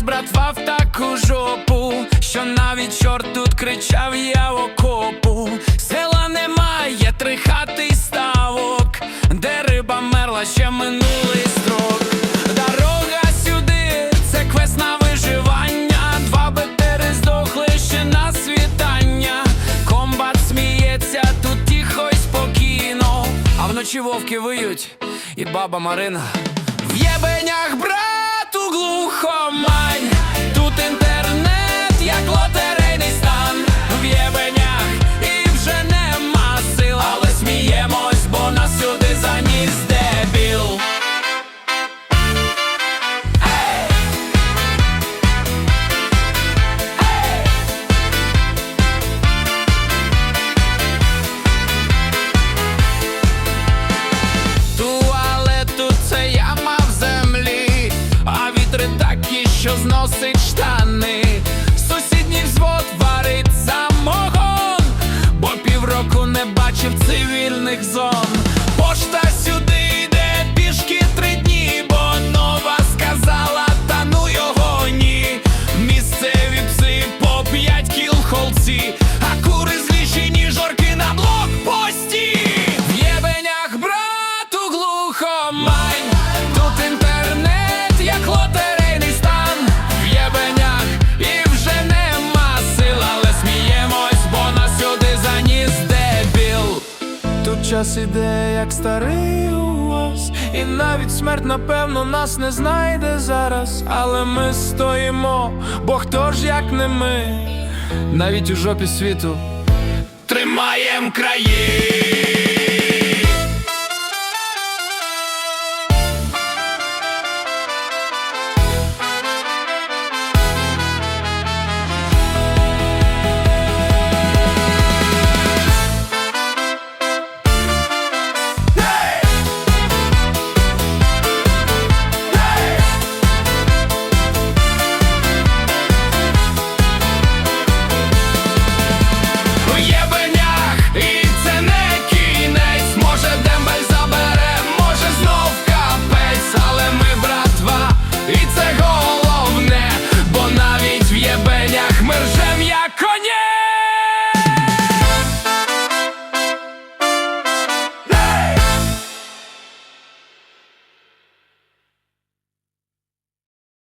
нас братва в таку жопу, що навіть чорт тут кричав я окопу. Села немає, три хати й ставок, де риба мерла ще минулий строк. Дорога сюди, це квест на виживання. Два бетери здохли ще на світання. Комбат сміється, тут тихо й спокійно. А вночі вовки виють, і баба Марина. В єбенях брату глухомань. Зносить штани. Сусідній взвод варить самогон, бо півроку не бачив цивільних зон. Пошта сюди йде пішки три дні, бо нова сказала, та ну його ні. Місцеві пси по п'ять кіл холці, а кури зліші, ніж орки на блокпості. В єбенях брату глухомань, Тут час іде, як старий увоз І навіть смерть, напевно, нас не знайде зараз. Але ми стоїмо, бо хто ж як не ми, навіть у жопі світу тримаєм краї.